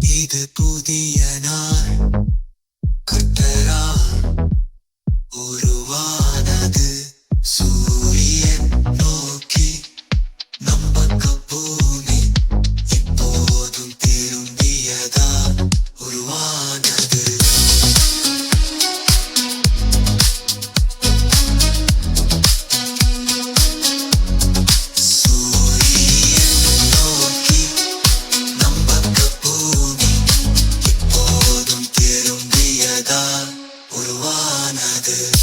இது புதிய நாள். கட்டரா ஒரு this.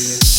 Yes.